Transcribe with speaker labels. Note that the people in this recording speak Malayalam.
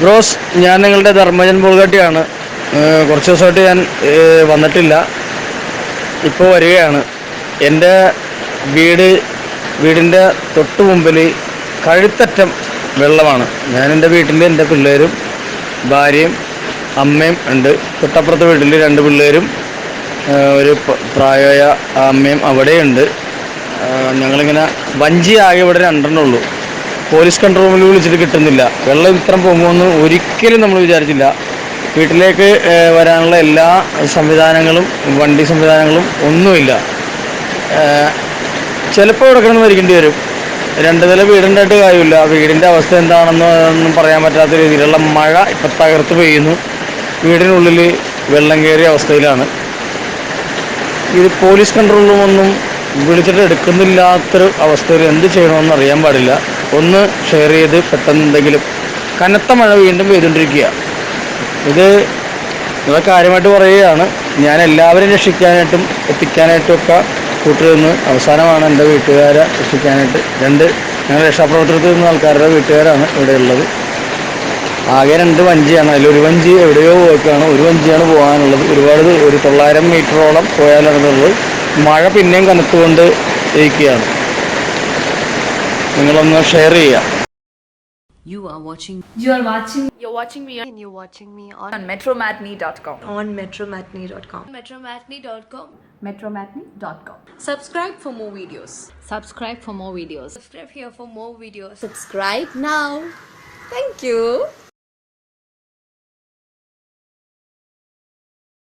Speaker 1: ബ്രോസ് ഞാൻ നിങ്ങളുടെ ധർമ്മജൻ ബോൾഗട്ടിയാണ് കുറച്ച് ദിവസമായിട്ട് ഞാൻ വന്നിട്ടില്ല. ഇപ്പോൾ വരികയാണ്. എന്റെ വീട് വീടിന്റെ തൊട്ട് മുമ്പിൽ കഴുത്തറ്റം വെള്ളമാണ്. ഞാൻ എന്റെ വീട്ടിൽ എന്റെ പിള്ളേരും ഭാര്യയും അമ്മയും ഉണ്ട്. തൊട്ടപ്പുറത്തെ വീട്ടിൽ രണ്ട് പിള്ളേരും ഒരു പ്രായമായ അമ്മയും അവിടെയുണ്ട്. ഞങ്ങളിങ്ങനെ വഞ്ചി ആകെ ഇവിടെ രണ്ടെണ്ണേ ഉള്ളൂ. പോലീസ് കൺട്രോൾ റൂമിൽ വിളിച്ചിട്ട് കിട്ടുന്നില്ല. വെള്ളം ഇത്രയും പോകുമെന്ന് ഒരിക്കലും നമ്മൾ വിചാരിച്ചില്ല. വീട്ടിലേക്ക് വരാനുള്ള എല്ലാ സംവിധാനങ്ങളും വണ്ടി സംവിധാനങ്ങളും ഒന്നുമില്ല. ചിലപ്പോൾ ഇവിടെ കിടന്ന് മരിക്കേണ്ടി വരും. രണ്ട് നില വീടുണ്ടായിട്ട് കാര്യമില്ല. വീടിന്റെ അവസ്ഥ എന്താണെന്ന് ഒന്നും പറയാൻ പറ്റാത്ത രീതിയിലുള്ള മഴ ഇപ്പം തകർത്ത് പെയ്യുന്നു. വീടിനുള്ളിൽ വെള്ളം കയറിയ അവസ്ഥയിലാണ്. ഇത് പോലീസ് കൺട്രോൾ റൂമൊന്നും വിളിച്ചിട്ട് എടുക്കുന്നില്ലാത്തൊരു അവസ്ഥയിൽ എന്ത് ചെയ്യണമെന്ന് അറിയാൻ പാടില്ല. ഒന്ന് ഷെയർ ചെയ്ത് പെട്ടെന്ന് എന്തെങ്കിലും കനത്ത മഴ വീണ്ടും പെയ്തുകൊണ്ടിരിക്കുക. ഇത് നിങ്ങളെ കാര്യമായിട്ട് പറയുകയാണ്. ഞാൻ എല്ലാവരെയും രക്ഷിക്കാനായിട്ടും എത്തിക്കാനായിട്ടും ഒക്കെ കൂട്ടുനിന്ന് അവസാനമാണ് എന്റെ വീട്ടുകാരെ രക്ഷിക്കാനായിട്ട് രണ്ട് ഞങ്ങൾ രക്ഷാപ്രവർത്തനത്തിൽ നിന്ന ആൾക്കാരുടെ വീട്ടുകാരാണ് ഇവിടെ ഉള്ളത്. ആകെ രണ്ട് വഞ്ചിയാണ്. അതിൽ ഒരു വഞ്ചി എവിടെയോ പോയിക്കാണ്. ഒരു വഞ്ചിയാണ് പോകാനുള്ളത്. ഒരുപാട് ഒരു തൊള്ളായിരം മീറ്ററോളം പോയാലാണുള്ളത് മഴ പിന്നെയും കനത്തുകൊണ്ട് ഇരിക്കുകയാണ്. നിങ്ങളൊന്ന് ഷെയർ ചെയ്യുക
Speaker 2: You are watching
Speaker 3: You are watching
Speaker 4: You're watching me and you're watching me on,
Speaker 3: on metromatney.com.
Speaker 5: on metromatney.com.
Speaker 4: metromatney.com.
Speaker 3: Metromatney.com.
Speaker 2: Subscribe for more videos. Subscribe for more videos.
Speaker 4: Subscribe here for more videos.
Speaker 5: Subscribe now. Thank you.